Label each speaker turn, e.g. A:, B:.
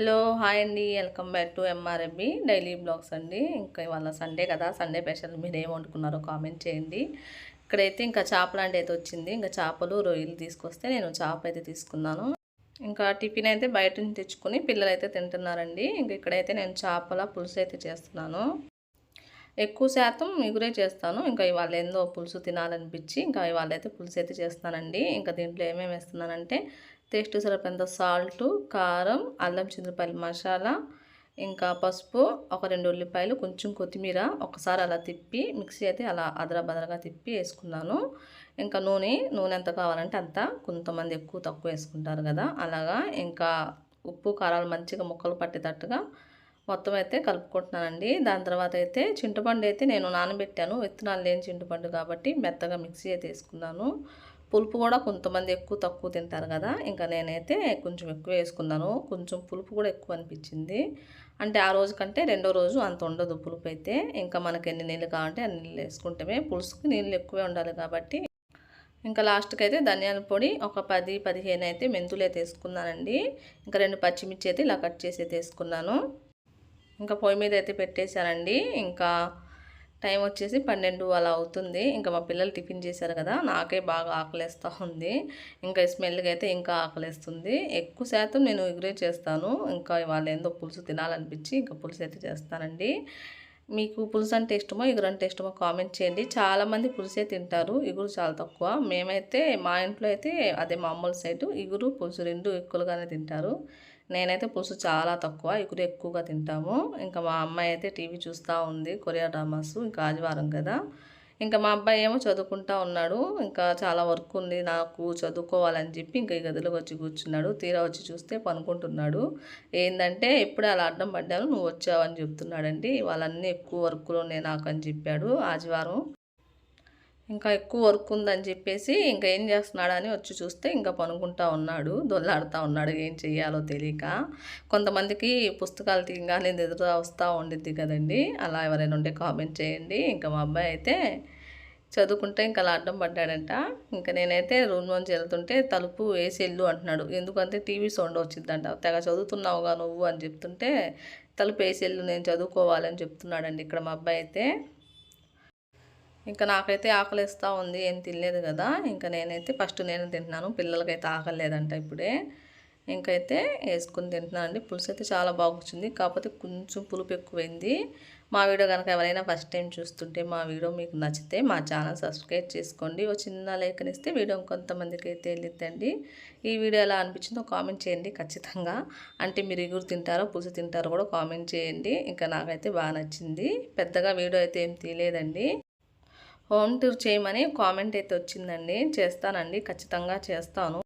A: Hello hi అండి. Welcome back to MRMB daily blogs అండి. ఇంకా ఇవాళ సండే కదా సండే స్పెషల్ మీరు ఏం వండుకున్నారో కామెంట్ చేయండి. ఇక్కడైతే ఇంకా చేపలు అంటే అయితే వచ్చింది. ఇంకా చేపలు రొయ్యలు తీసుకొస్తే నేను చేప అయితే తీసుకున్నాను. ఇంకా టిఫిన్ అయితే బయట నుంచి తెచ్చుకొని పిల్లలు అయితే తింటున్నారండి. ఇంకా ఇక్కడైతే నేను చేపల పులుసు అయితే చేస్తున్నాను. ఎక్కువ శాతం మిగురే చేస్తాను. ఇంకా ఇవాళ ఏందో పులుసు తినాలనిపించి ఇంకా ఇవాళ అయితే పులుసు అయితే చేస్తానండి ఇంకా దీంట్లో ఏమేమి వేస్తున్నానంటే టేస్ట్ సరిపోయినంత సాల్ట్ కారం అల్లం చింతపల్లి మసాలా ఇంకా పసుపు ఒక రెండు ఉల్లిపాయలు కొంచెం కొత్తిమీర ఒకసారి అలా తిప్పి మిక్సీ అయితే అలా అదరబదరగా తిప్పి వేసుకున్నాను. ఇంకా నూనె నూనె ఎంత కావాలంటే అంత. కొంతమంది ఎక్కువ తక్కువ వేసుకుంటారు కదా. అలాగా ఇంకా ఉప్పు కారాలు మంచిగా ముక్కలు పట్టేటట్టుగా మొత్తం అయితే కలుపుకుంటున్నానండి. దాని తర్వాత అయితే చింతపండు అయితే నేను నానబెట్టాను. విత్తనాలు లేని చింతపండు కాబట్టి మెత్తగా మిక్సీ అయితే వేసుకున్నాను. పులుపు కూడా కొంతమంది ఎక్కువ తక్కువ తింటారు కదా. ఇంకా నేనైతే కొంచెం ఎక్కువ వేసుకున్నాను. కొంచెం పులుపు కూడా ఎక్కువ అనిపించింది. అంటే ఆ రోజు కంటే రెండో రోజు అంత ఉండదు పులుపు అయితే. ఇంకా మనకి ఎన్ని నీళ్ళు కావాలంటే అన్ని నీళ్ళు వేసుకుంటామే పులుసుకి నీళ్ళు ఎక్కువే ఉండాలి కాబట్టి. ఇంకా లాస్ట్కి అయితే ధనియాల పొడి ఒక పది పదిహేను అయితే మెంతులు అయితే వేసుకున్నానండి. ఇంకా రెండు పచ్చిమిర్చి అయితే ఇలా కట్ చేసి అయితే వేసుకున్నాను. ఇంకా పొయ్యి మీద అయితే పెట్టేశానండి. ఇంకా టైం వచ్చేసి పన్నెండు అలా అవుతుంది. ఇంకా మా పిల్లలు టిఫిన్ చేశారు కదా నాకే బాగా ఆకలేస్తూ ఉంది. ఇంకా స్మెల్గా అయితే ఇంకా ఆకలేస్తుంది. ఎక్కువ శాతం నేను ఎగ్రే చేస్తాను. ఇంకా ఇవాళ ఏందో పులుసు తినాలనిపించి ఇంకా పులుసు అయితే చేస్తానండి. మీకు పులుసు అంటే ఇష్టమో ఇగురు అంటే ఇష్టమో కామెంట్ చేయండి. చాలామంది పులుసే తింటారు ఇగురు చాలా తక్కువ. మేమైతే మా ఇంట్లో అయితే అదే మామూలు సైడు ఇగురు పులుసు రెండు ఎక్కువగానే తింటారు. నేనైతే పులుసు చాలా తక్కువ ఇగురు ఎక్కువగా తింటాము. ఇంకా మా అమ్మాయి అయితే టీవీ చూస్తూ ఉంది కొరియా డ్రామాస్ ఇంకా ఆదివారం కదా. ఇంకా మా అబ్బాయి ఏమో చదువుకుంటా ఉన్నాడు. ఇంకా చాలా వర్క్ ఉంది నాకు చదువుకోవాలని చెప్పి ఇంకా ఈ గదిలోకి వచ్చి కూర్చున్నాడు. తీరా వచ్చి చూస్తే పనుకుంటున్నాడు. ఏంటంటే ఎప్పుడు అలా అడ్డం పడ్డాను నువ్వు వచ్చావని చెప్తున్నాడండి. వాళ్ళన్నీ ఎక్కువ వర్క్లు ఉన్నాయి నాకు అని చెప్పాడు ఆదివారం. ఇంకా ఎక్కువ వర్క్ ఉందని చెప్పేసి ఇంకా ఏం చేస్తున్నాడని వచ్చి చూస్తే ఇంకా పనుకుంటా ఉన్నాడు దొల్లాడుతూ ఉన్నాడు ఏం చెయ్యాలో తెలియక. కొంతమందికి పుస్తకాలు తీయగానే నిద్ర వస్తూ ఉండిద్ది కదండి. అలా ఎవరైనా ఉంటే కామెంట్ చేయండి. ఇంకా మా అబ్బాయి అయితే చదువుకుంటే ఇంకా అలా అడ్డం పడ్డాడంట. ఇంకా నేనైతే రూమ్ నుంచి వెళ్తుంటే తలుపు వేసి వెళ్ళు అంటున్నాడు. ఎందుకంటే టీవీ సౌండ్ వచ్చిందంట. తెగ చదువుతున్నావుగా నువ్వు అని చెప్తుంటే తలుపు వేసి వెళ్ళు నేను చదువుకోవాలని చెప్తున్నాడండి ఇక్కడ మా అబ్బాయి అయితే. ఇంకా నాకైతే ఆకలిస్తూ ఉంది ఏం తినలేదు కదా. ఇంకా నేనైతే ఫస్ట్ నేను తింటున్నాను పిల్లలకైతే ఆకలేదంట ఇప్పుడే. ఇంకైతే వేసుకుని తింటున్నానండి. పులుసు అయితే చాలా బాగుంది కాకపోతే కొంచెం పులుపు ఎక్కువైంది. మా వీడియో కనుక ఎవరైనా ఫస్ట్ టైం చూస్తుంటే మా వీడియో మీకు నచ్చితే మా ఛానల్ సబ్స్క్రైబ్ చేసుకోండి. ఒక చిన్న లేఖనిస్తే వీడియో కొంతమందికి అయితే వెళ్ళిద్దండి. ఈ వీడియో ఎలా అనిపించిందో కామెంట్ చేయండి ఖచ్చితంగా. అంటే మీరు ఎగురు తింటారో పులుసు తింటారో కూడా కామెంట్ చేయండి. ఇంకా నాకైతే బాగా నచ్చింది. పెద్దగా వీడియో అయితే ఏం తీయలేదండి. హోమ్ టూర్ చేయమని కామెంట్ అయితే వచ్చిందండి. చేస్తానండి. ఖచ్చితంగా చేస్తాను.